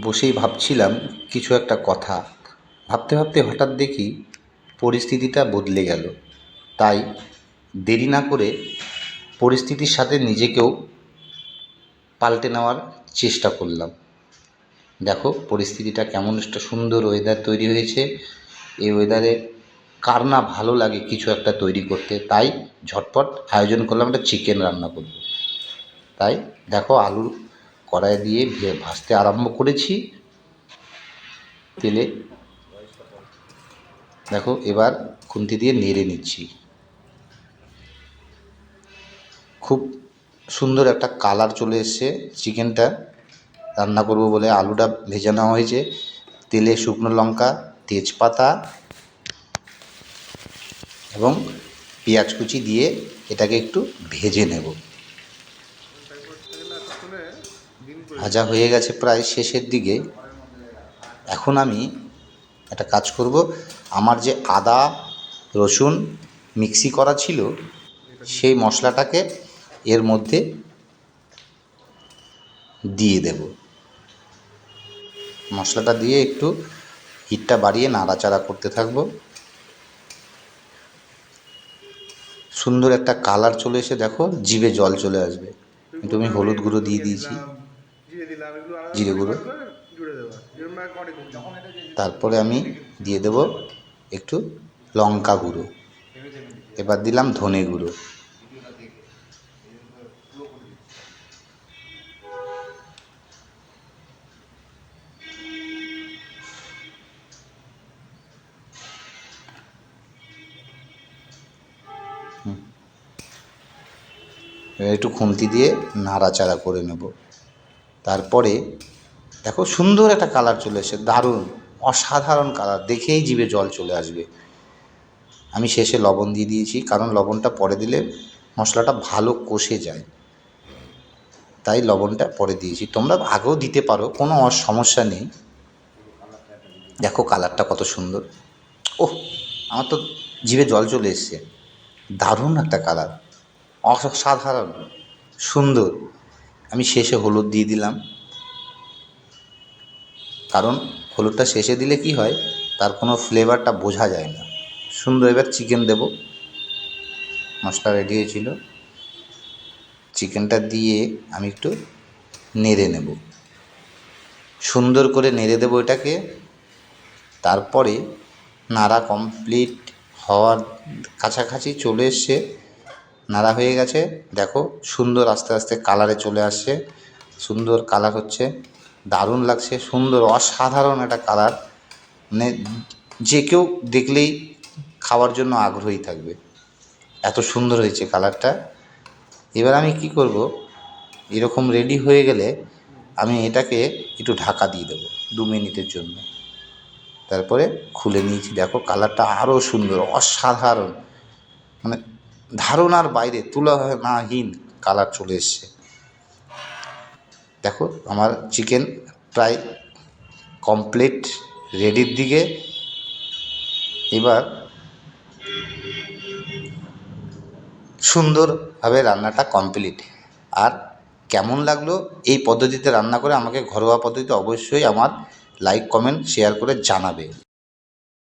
বসেই ভাবছিলাম কিছু একটা কথা। ভাবতে ভাবতে হঠাৎ দেখি পরিস্থিতিটা বদলে গেল। তাই দেরি না করে পরিস্থিতির সাথে নিজেকেও পাল্টে নেওয়ার চেষ্টা করলাম। দেখো, পরিস্থিতিটা কেমন একটা সুন্দর ওয়েদার তৈরি হয়েছে। এই ওয়েদারে কার না ভালো লাগে কিছু একটা তৈরি করতে। তাই ঝটপট আয়োজন করলাম, একটা চিকেন রান্না করব। তাই দেখো আলু কড়াই দিয়ে ভাজতে আরম্ভ করেছি। তেলে দেখো, এবার খুন্তি দিয়ে নেড়ে নিচ্ছি। খুব সুন্দর একটা কালার চলে এসছে চিকেনটা। রান্না করব বলে আলুটা ভেজে নেওয়া হয়েছে। তেলে শুকনো লঙ্কা, তেজপাতা এবং পেঁয়াজ কুচি দিয়ে এটাকে একটু ভেজে নেব। ভাজা হয়ে গেছে প্রায় শেষের দিকে। এখন আমি একটা কাজ করব। আমার যে আদা, রসুন মিক্সি করা ছিল, সেই মশলাটাকে এর মধ্যে দিয়ে দেব। মশলাটা দিয়ে একটু হিটটা বাড়িয়ে নাড়াচাড়া করতে থাকব। সুন্দর একটা কালার চলে এসে দেখো, জিভে জল চলে আসবে। একটু আমি হলুদ গুঁড়ো দিয়ে দিয়েছি। জিরে গুঁড়ো। তারপরে আমি দিয়ে দেব একটু লঙ্কা গুঁড়ো। এবার দিলাম ধনে গুঁড়ো। একটু খুন্তি দিয়ে নাড়াচাড়া করে নেব। তারপরে দেখো সুন্দর একটা কালার চলে এসেছে, দারুণ, অসাধারণ কালার দেখেই জিভে জল চলে আসবে। আমি শেষে লবণ দিয়ে দিয়েছি, কারণ লবণটা পরে দিলে মশলাটা ভালো কষে যায়। তাই লবণটা পরে দিয়েছি। তোমরা আগেও দিতে পারো, কোনো সমস্যা নেই। দেখো কালারটা কত সুন্দর। ওহ, আমার তো জিভে জল চলে এসছে। দারুণ একটা কালার অসাধারণ সুন্দর। আমি শেষে হলুদ দিয়ে দিলাম। কারণ হলুদটা শেষে দিলে কি হয়, তার কোনো ফ্লেভারটা বোঝা যায় না। সুন্দর, এবার চিকেন দেব। মশলা রেডি হয়েছিল। চিকেনটা দিয়ে আমি একটু নেড়ে নেব। সুন্দর করে নেড়ে দেবো এটাকে। তারপরে নাড়া কমপ্লিট হওয়ার কাছাকাছি চলে এসছে। নাড়া হয়ে গেছে। দেখো, সুন্দর আস্তে আস্তে কালারে চলে আসছে। সুন্দর কালার হচ্ছে। দারুণ লাগছে, সুন্দর, অসাধারণ একটা কালার। মানে যে কেউ দেখলেই খাওয়ার জন্য আগ্রহী থাকবে। এত সুন্দর হয়েছে কালারটা। এবার আমি কি করব? এরকম রেডি হয়ে গেলে আমি এটাকে একটু ঢাকা দিয়ে দেবো দু মিনিটের জন্য। তারপরে খুলে নিয়েছি। দেখো, কালারটা আরও সুন্দর, অসাধারণ। মানে ধারণার বাইরে তুলনাহীন কালার চলে এসছে। দেখো, আমার চিকেন প্রায় কমপ্লিট রেডির দিকে। এবার সুন্দরভাবে রান্নাটা কমপ্লিট আর কেমন লাগল এই পদ্ধতিতে রান্না করে আমাকে ঘরোয়া পদ্ধতিতে অবশ্যই আমার লাইক কমেন্ট শেয়ার করে জানাবে।